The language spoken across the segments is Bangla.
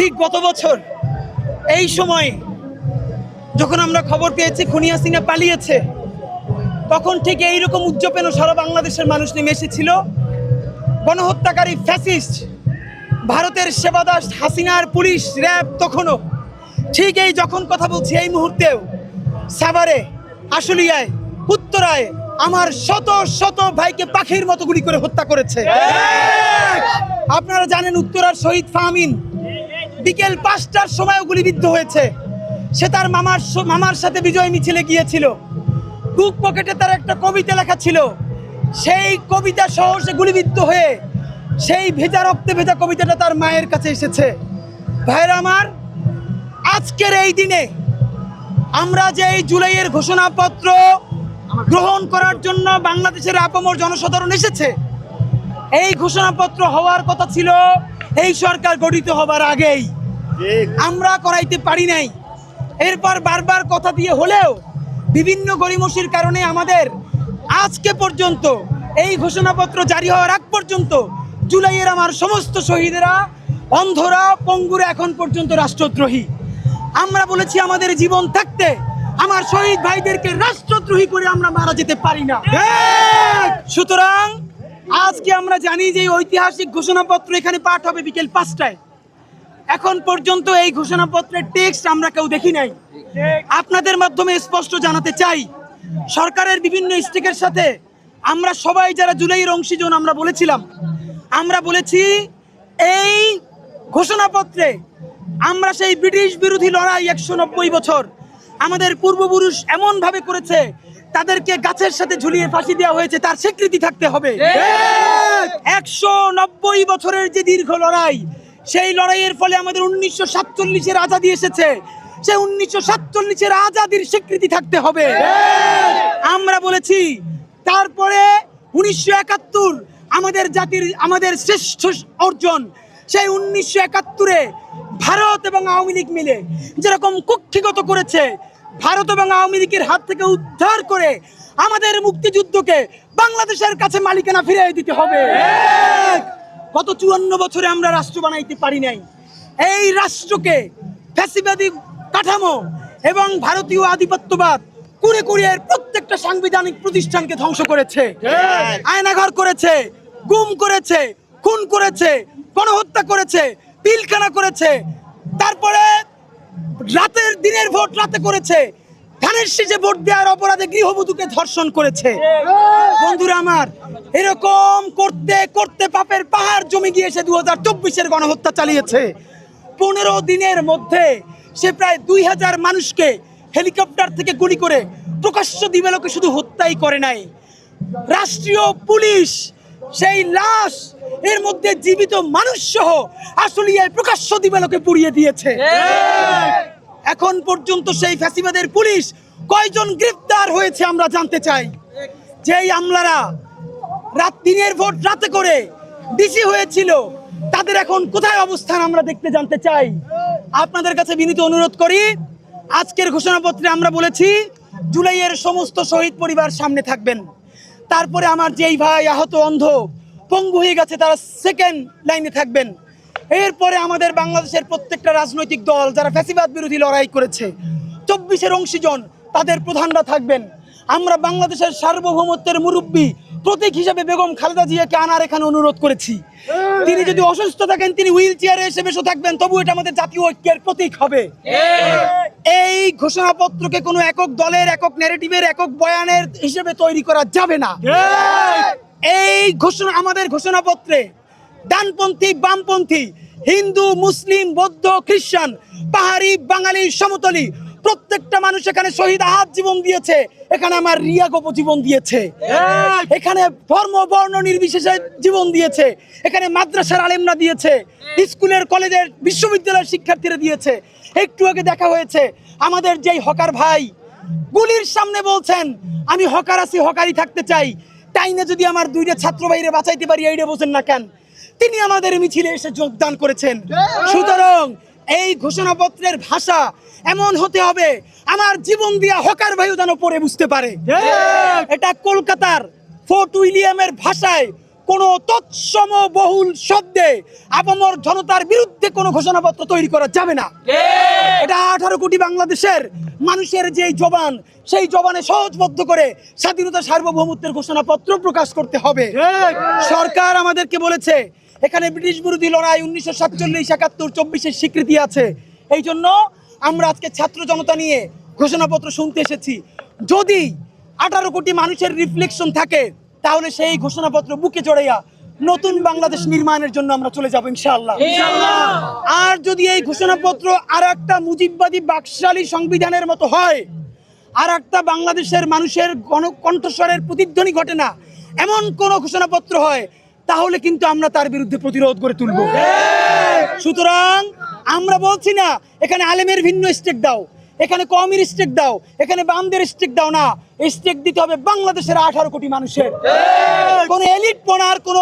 ঠিক গত বছর এই সময় যখন আমরা খবর পেয়েছি খুনিয়া সিংহা পালিয়েছে তখন ঠিক এইরকম উজ্জীবনও সারা বাংলাদেশের মানুষ নেমে এসেছিল। গণহত্যাকারী ফ্যাসিস্ট ভারতের সেবাদাস হাসিনার পুলিশ র্যাব তখনও। ঠিক এই যখন কথা বলছি এই মুহূর্তেও সাভারে আশুলিয়ায় উত্তরায় আমার শত শত ভাইকে পাখির মতো গুলি করে হত্যা করেছে। আপনারা জানেন উত্তরার শহীদ ফাহমিন বিকেল পাঁচটার সময় গুলিবিদ্ধ হয়েছে। সে তার মামার মামার সাথে বিজয় মিছিলে গিয়েছিল। বুক পকেটে তার একটা কবিতা লেখা ছিল। সেই কবিতা সহ সে গুলিবিদ্ধ হয়ে সেই ভেজা রক্তে ভেজা কবিতাটা তার মায়ের কাছে এসেছে। ভাইরা আমার, আজকের এই দিনে আমরা যে এই জুলাইয়ের ঘোষণাপত্র গ্রহণ করার জন্য বাংলাদেশের আপামর জনসাধারণ এসেছে, এই ঘোষণাপত্র হওয়ার কথা ছিল এই সরকার গঠিত হবার আগেই আমরা করাইতে পারি নাই। এরপর বারবার কথা দিয়ে হলেও বিভিন্ন গরিমসির কারণে আমাদের আজকে পর্যন্ত এই ঘোষণাপত্র জারি হওয়ার আগ পর্যন্ত জুলাইয়ের আমার সমস্ত শহীদেরা অন্ধরা পঙ্গুরা এখন পর্যন্ত রাষ্ট্রদ্রোহী। আমরা বলেছি আমাদের জীবন থাকতে আমার শহীদ ভাইদেরকে রাষ্ট্রদ্রোহী করে আমরা মারা যেতে পারি না। সুতরাং আজকে আমরা জানি যে ঐতিহাসিক ঘোষণাপত্র এখানে পাঠ হবে বিকেল পাঁচটায়। এখন পর্যন্ত এই ঘোষণাপত্রের টেক্সট আমরা কেউ দেখি নাই। আপনাদের মাধ্যমে স্পষ্ট জানাতে চাই, সরকারের বিভিন্ন স্টেকের সাথে আমরা সবাই যারা জুলাইয়ের অংশীজন, আমরা বলেছিলাম। আমরা বলেছি, এই ঘোষণাপত্রে আমরা সেই ব্রিটিশ বিরোধী লড়াই একশো নব্বই বছর আমাদের পূর্বপুরুষ এমনভাবে করেছে তাদেরকে গাছের সাথে ঝুলিয়ে ফাঁসি দেওয়া হয়েছে তার স্বীকৃতি থাকতে হবে। একশো নব্বই বছরের যে দীর্ঘ লড়াই সেই লড়াইয়ের ফলে আমাদের উনিশশো সাতচল্লিশের আজাদি এসেছে। সে উনিশশো সাতচল্লিশের আজাদির স্বীকৃতি থাকতে হবে। আমরা বলেছি তারপরে উনিশশো একাত্তর আমাদের জাতির আমাদের শ্রেষ্ঠ অর্জন সেই উনিশশো একাত্তরে ভারত এবং আওয়ামী লীগ মিলে যেরকম কুক্ষিগত করেছে ভারত এবং আওয়ামী লীগের হাত থেকে উদ্ধার করে আমাদের মুক্তিযুদ্ধকে বাংলাদেশের কাছে মালিকানা ফিরিয়ে দিতে হবে। গত চুয়ান্ন বছরে আমরা রাষ্ট্র বানাইতে পারি নাই। এই রাষ্ট্রকে ফ্যাসিবাদী কাঠামো এবং ভারতীয় আধিপত্যবাদ কুড়ে কুড়ে এর প্রত্যেকটা সাংবিধানিক প্রতিষ্ঠানকে ধ্বংস করেছে। আয়নাঘর করেছে গুম করেছে খুন করেছে গণহত্যা করেছে পিলখানা করেছে। তারপরে রাতের দিনের ভোট রাতে করেছে। ধানের শীষে ভোট দেওয়ার অপরাধে গৃহবধূকে ধর্ষণ করেছে। বন্ধুরা আমার, এরকম করতে করতে পাপের পাহাড় জমে গিয়েছে দু হাজার চব্বিশের গণহত্যা চালিয়েছে। পনেরো দিনের মধ্যে সে প্রায় দুই হাজার মানুষকে হেলিকপ্টার থেকে গুলি করে প্রকাশ্য দিবেলোকে শুধু হত্যাই করে নাই। রাষ্ট্রীয় পুলিশ সেই লাশ এর মধ্যে জীবিত মানুষ সহ আসলে প্রকাশ্য দিবালোকে পুড়িয়ে দিয়েছে। এখন পর্যন্ত সেই ফ্যাসিবাদের পুলিশ কয়জন গ্রেফতার হয়েছে আমরা জানতে চাই। যেই আমলারা রাত দিনের ভোট রাতে করে ডিসি হয়েছিল তাদের এখন কোথায় অবস্থান আমরা দেখতে জানতে চাই। আপনাদের কাছে বিনীত অনুরোধ করি আজকের ঘোষণাপত্রে আমরা বলেছি জুলাইয়ের সমস্ত শহীদ পরিবার সামনে থাকবেন। তারপরে আমার যেই ভাই আহত অন্ধ পঙ্গু হয়ে গেছে, তারা সেকেন্ড লাইনে থাকবেন। এরপরে আমাদের বাংলাদেশের প্রত্যেকটা রাজনৈতিক দল যারা ফ্যাসিবাদ বিরোধী লড়াই করেছে, চব্বিশের অংশীজন তাদের প্রধানরা থাকবেন। আমরা বাংলাদেশের সার্বভৌমত্বের মুরব্বী প্রতীক হিসেবে বেগম খালেদা জিয়াকে আনার এখানে অনুরোধ করেছি। তিনি যদি অসুস্থ থাকেন, তিনি হুইল চেয়ারে এসে বসে থাকবেন, তবু এটা আমাদের জাতীয় ঐক্যের প্রতীক হবে। এই ঘোষণাপত্রকে কোনো একক দলের, একক ন্যারেটিভের একক বয়ানের হিসেবে তৈরি করা যাবে না। এই ঘোষণা আমাদের ঘোষণাপত্রে ডানপন্থী বামপন্থী হিন্দু মুসলিম বৌদ্ধ খ্রিস্টান পাহাড়ি বাঙালি সমতলী প্রত্যেকটা মানুষ এখানে শহীদ আহাত জীবন দিয়েছে। এখানে আমার রিয়া গোপ জীবন দিয়েছে। এখানে ধর্ম বর্ণ নির্বিশেষে জীবন দিয়েছে। এখানে মাদ্রাসার আলেমরা দিয়েছে। স্কুলের কলেজের বিশ্ববিদ্যালয়ের শিক্ষার্থীরা দিয়েছে। একটু আগে দেখা হয়েছে আমাদের যেই হকার ভাই গুলির সামনে বলছেন আমি হকার আছি হকারই থাকতে চাই। টাইনে যদি আমার দুইটা ছাত্র ভাইরে বাঁচাইতে পারি এইটা বোঝেন না কেন? তিনি আমাদের মিছিলে এসে যোগদান করেছেন। সুতরাং এই ঘোষণাপত্রের ভাষা এমন হতে হবে আমার জীবন দিয়া হকার ভাইও যেন পড়ে বুঝতে পারে। এটা কলকাতার ফোর্ট উইলিয়ামের ভাষায় কোনো তৎসম বহুল শব্দে আপামর জনতার বিরুদ্ধে কোনো ঘোষণাপত্র তৈরি করা যাবে না। এটা আঠারো কোটি বাংলাদেশের মানুষের যে জবান সেই জবানে সহজবদ্ধ করে স্বাধীনতা সার্বভৌমত্বের ঘোষণাপত্র প্রকাশ করতে হবে। সরকার আমাদেরকে বলেছে এখানে ব্রিটিশ বিরোধী লড়াই উনিশশো সাতচল্লিশ একাত্তর চব্বিশের স্বীকৃতি আছে। এই জন্য আমরা আজকে ছাত্র জনতা নিয়ে ঘোষণাপত্র শুনতে এসেছি। যদি আঠারো কোটি মানুষের রিফ্লেকশন থাকে তাহলে সেই ঘোষণাপত্র বুকে জড়াইয়া নতুন বাংলাদেশ নির্মাণের জন্য আমরা চলে যাব ইনশাআল্লাহ। আর যদি এই ঘোষণাপত্র আর একটা মুজিববাদী বাকশালী সংবিধানের মতো হয় আর একটা বাংলাদেশের মানুষের গণ কণ্ঠস্বরের প্রতিধ্বনি ঘটে না এমন কোন ঘোষণাপত্র হয় তাহলে কিন্তু আমরা তার বিরুদ্ধে প্রতিরোধ করে তুলব। সুতরাং আমরা বলছি না এখানে আলেমের ভিন্ন স্টেক দাও। এখানে কমের স্টেক দাও এখানে বামদের স্টেক দাও না। স্টেক দিতে হবে বাংলাদেশের আঠারো কোটি মানুষের। কোন এলিট পড়ার কোন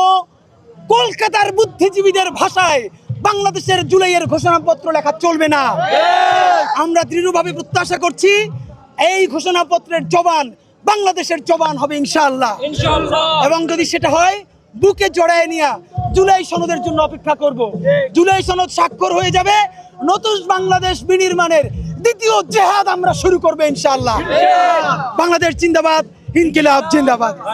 কলকাতার বুদ্ধিজীবীদের ভাষায় বাংলাদেশের জুলাইয়ের ঘোষণাপত্র লেখা চলবে না। আমরা দৃঢ়ভাবে প্রত্যাশা করছি এই ঘোষণাপত্রের জবান বাংলাদেশের জবান হবে ইনশাআল্লাহ। এবং যদি সেটা হয় বুকে জড়ায় নিয়ে জুলাই সনদের জন্য অপেক্ষা করব। জুলাই সনদ স্বাক্ষর হয়ে যাবে নতুন বাংলাদেশ বিনির্মাণের দ্বিতীয় জেহাদ আমরা শুরু করব ইনশাল্লাহ বাংলাদেশ জিন্দাবাদ ইনকিলাব জিন্দাবাদ।